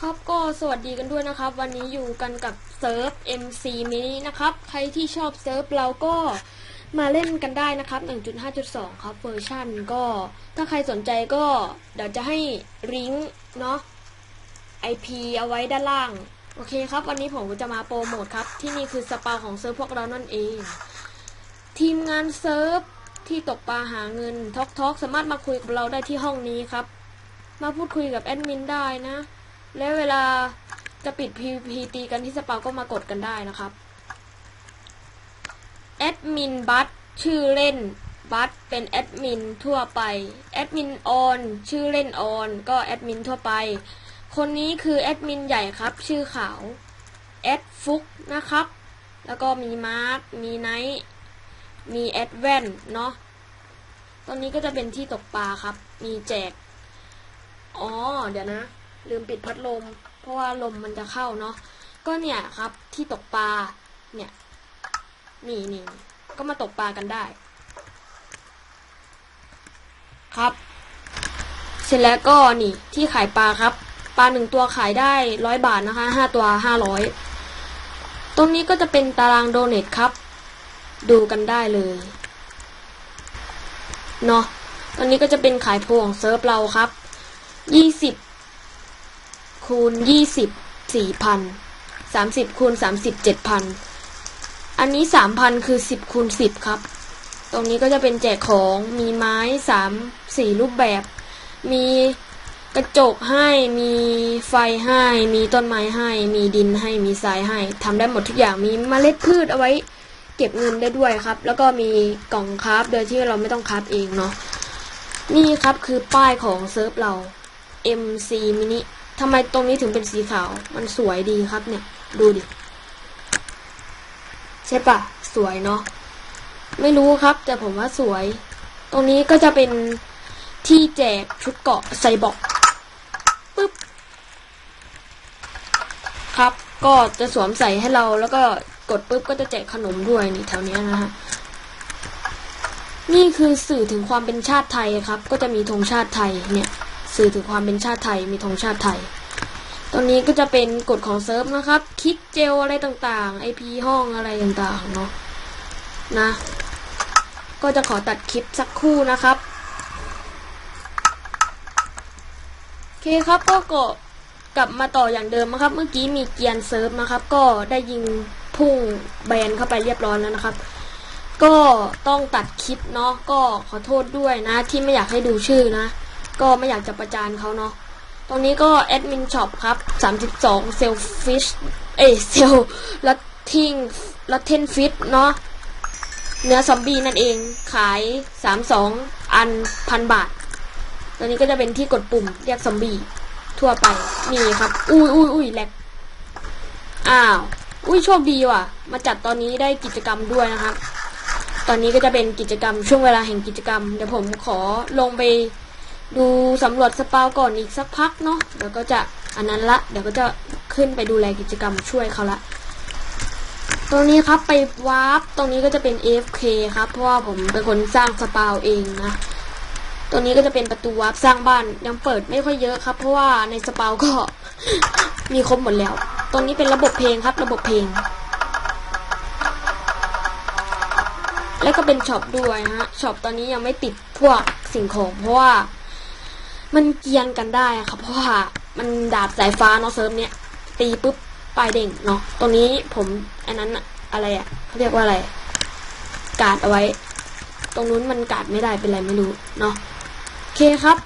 ครับก็สวัสดีกันด้วยนะครับ วันนี้อยู่กันกับเซิร์ฟ MC mini นะครับ ใครที่ชอบเซิร์ฟเราก็มาเล่นกันได้นะครับ 1.5.2 ครับเวอร์ชันก็ ถ้าใครสนใจก็เดี๋ยวจะให้ลิงก์เนาะ IP เอาไว้ด้านล่าง โอเคครับ วันนี้ผมจะมาโปรโมทครับ ที่นี่คือสปาของเซิร์ฟพวกเรานั่นเอง ทีมงานเซิร์ฟที่ตกปลาหาเงินทอกทอกสามารถมาคุยกับเราได้ที่ห้องนี้ครับ มาพูดคุยกับแอดมินได้นะ และเวลาจะปิด PVP ตีกันที่สปาก็มากดกันได้นะครับแอดมินบัตชื่อเล่นบัตเป็นแอดมินทั่วไปแอดมินออนชื่อเล่นออนก็แอดมินทั่วไป คนนี้คือแอดมินใหญ่ครับ ชื่อขาวแอดฟุกนะครับ แล้วก็มีมาร์ค มีไนท์มีแอดแวนเนาะตอนนี้ก็จะเป็นที่ตกปลาครับ มีแจก อ๋อ เดี๋ยวนะ ลืมปิดพัดลม เพราะว่าลมมันจะเข้าเนาะ ก็เนี่ยครับ ที่ตกปลา เนี่ย นี่นี่ ก็มาตกปลากันได้ ครับ เสร็จแล้วก็นี่ที่ขายปลาครับ ปลาหนึ่งตัวขายได้ร้อยบาทนะคะห้าตัวห้าร้อยตรงนี้ก็จะเป็นตารางโดเนทครับ ดูกันได้เลยเนาะตอนนี้ก็จะเป็นขายโพของเซิร์ฟเราครับยี่สิบคูณยี่สิบสี่พันสามสิบคูณสามสิบเจ็ดพันอันนี้สามพันคือสิบคูณสิบครับ ตรงนี้ก็จะเป็นแจกของมีไม้สามสี่รูปแบบ มี กระจกให้มีไฟให้ มีต้นไม้ให้ มีดินให้มีทรายให้ทำได้หมดทุกอย่างมีเมล็ดพืชเอาไว้ เก็บเงินได้ด้วยครับ แล้วก็มีกล่องคราฟโดยที่เราไม่ต้องคราฟเองเนาะนี่ครับคือป้ายของเซิร์ฟเรา MC mini ทำไมตรงนี้ถึงเป็นสีขาว มันสวยดีครับเนี่ย ดูดิ ใช่ปะสวยเนาะ ไม่รู้ครับ แต่ผมว่าสวย ตรงนี้ก็จะเป็นที่แจกชุดเกาะไซบอร์กปึ๊บ ครับ ก็จะสวมใส่ให้เราแล้วก็กดปุ๊บก็จะแจกขนมด้วยนี่แถวเนี้ยนะฮะนี่คือสื่อถึงความเป็นชาติไทยครับ ก็จะมีธงชาติไทยเนี่ย สื่อถึงความเป็นชาติไทยมีธงชาติไทยตรงนี้ก็จะเป็นกฎของเซิร์ฟนะครับ คลิกเจลอะไรต่างๆ IP ห้องอะไรต่างๆเนาะนะ ก็จะขอตัดคลิปสักครู่นะครับโอเคครับก็ก กลับมาต่ออย่างเดิมนะครับ เมื่อกี้มีเกียร์เซิร์ฟนะครับ ก็ได้ยิงพุ่งแบนเข้าไปเรียบร้อยแล้วนะครับ ก็ต้องตัดคลิปเนาะก็ขอโทษด้วยนะ ที่ไม่อยากให้ดูชื่อนะ ก็ไม่อยากจะประจานเขาเนาะตรงนี้ก็แอดมินช็อปครับ 32เซลฟิชเอเซลลัตทิงลัตเทนฟิตเนาะเนื้อซอมบี้นั่นเองขาย 32 อันพันบาทตอนนี้ก็จะเป็นที่กดปุ่มเรียกซอมบี้ ทั่วไป นี่ครับ อุ้ยอุ้ยอุ้ยแหลกอ้าว อุ้ยโชคดีว่ะ มาจัดตอนนี้ได้กิจกรรมด้วยนะครับ ตอนนี้ก็จะเป็นกิจกรรมช่วงเวลาแห่งกิจกรรม เดี๋ยวผมขอลงไปดูสำรวจสปาวก่อนอีกสักพักเนาะ เดี๋ยวก็จะอันนั้นละ เดี๋ยวก็จะขึ้นไปดูแลกิจกรรมช่วยเขาละ ตรงนี้ครับไปวาร์ป ตรงนี้ก็จะเป็น AFK ครับ เพราะว่าผมเป็นคนสร้างสปาวเองนะ ตรงนี้ก็จะเป็นประตูวาร์ปสร้างบ้านยังเปิดไม่ค่อยเยอะครับ เพราะว่าในสปาวก็มีครบหมดแล้ว ตรงนี้เป็นระบบเพลงครับ ระบบเพลง แล้วก็เป็นช็อปด้วยนะฮะช็อปตอนนี้ยังไม่ติดพวกสิ่งของ เพราะว่า มันเกียนกันได้ครับ เพราะว่ามันดาบสายฟ้าเนาะเซิร์ฟเนี้ยตีปุ๊บปลายเด้งเนาะตรงนี้ผมอันนั้นอะอะไรอะเขาเรียกว่าอะไร กาดเอาไว้ ตรงนู้นมันกาดไม่ได้เป็นไรไม่รู้เนาะ เคครับ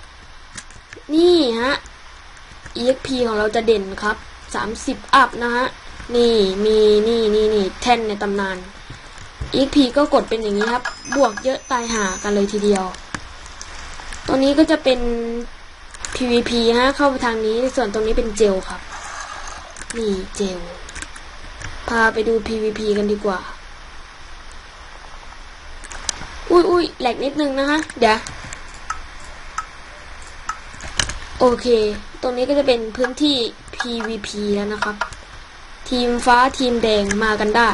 นี่ฮะ EXP ของเราจะเด่นครับ 30 อัพนะฮะ นี่มีนี่นี่นี่แท่นในตำนาน EXP ก็กดเป็นอย่างนี้ครับ บวกเยอะตายหากันเลยทีเดียวตัวนี้ก็จะเป็น PVP ฮะ เข้าไปทางนี้ ส่วนตรงนี้เป็นเจลครับ นี่เจล พาไปดู PVP กันดีกว่า อุ้ยอุ้ยแหลกนิดนึงนะคะเดี๋ยว โอเค ตรงนี้ก็จะเป็นพื้นที่ PVP แล้วนะครับ ทีมฟ้าทีมแดงมากันได้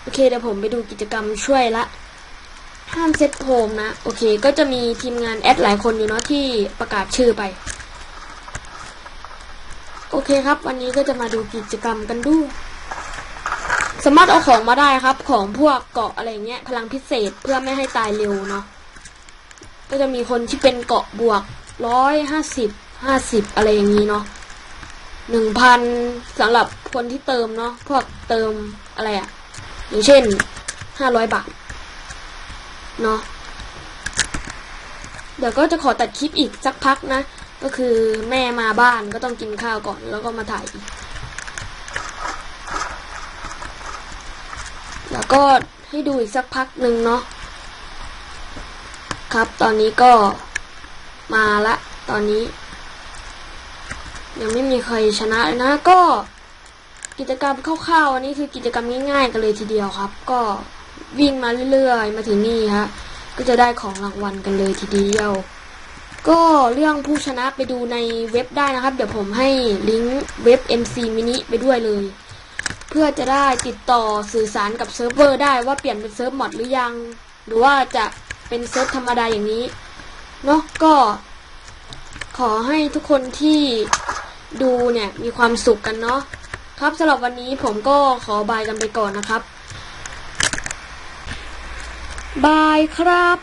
โอเคเดี๋ยวผมไปดูกิจกรรมช่วยละ ห้ามเซตโฮมนะ โอเค ก็จะมีทีมงานแอดหลายคนอยู่เนาะที่ประกาศชื่อไป โอเคครับ วันนี้ก็จะมาดูกิจกรรมกันด้วยสามารถเอาของมาได้ครับ ของพวกเกาะอะไรเงี้ย พลังพิเศษเพื่อไม่ให้ตายเร็วเนาะ ก็จะมีคนที่เป็นเกาะบวกร้อยห้าสิบห้าสิบอะไรอย่างนี้เนาะหนึ่งพันสำหรับคนที่เติมเนาะพวกเติมอะไรอะอย่างเช่นห้าร้อยบาทเนาะเดี๋ยวก็จะขอตัดคลิปอีกสักพักนะ ก็คือแม่มาบ้านก็ต้องกินข้าวก่อนแล้วก็มาถ่ายอีก แล้วก็ให้ดูอีกสักพักหนึ่งเนาะ ครับ ตอนนี้ก็มาละ ตอนนี้ ยังไม่มีใครชนะเลยนะก็กิจกรรมคร่าวๆอันนี้คือกิจกรรมง่ายๆกันเลยทีเดียวครับ ก็วิ่งมาเรื่อยๆ มาถึงนี่ฮะก็จะได้ของรางวัลกันเลยทีเดียว ก็เรื่องผู้ชนะไปดูในเว็บได้นะครับ เดี๋ยวผมให้ลิงก์เว็บ MC Mini ไปด้วยเลย เพื่อจะได้ติดต่อสื่อสารกับเซิร์ฟเวอร์ได้ว่าเปลี่ยนเป็นเซิร์ฟมอดหรือยัง หรือว่าจะ เป็นเซิร์ฟธรรมดาอย่างนี้เนาะก็ขอให้ทุกคนที่ดูเนี่ยมีความสุขกันเนาะครับสำหรับวันนี้ผมก็ขอบายกันไปก่อนนะครับ บายครับ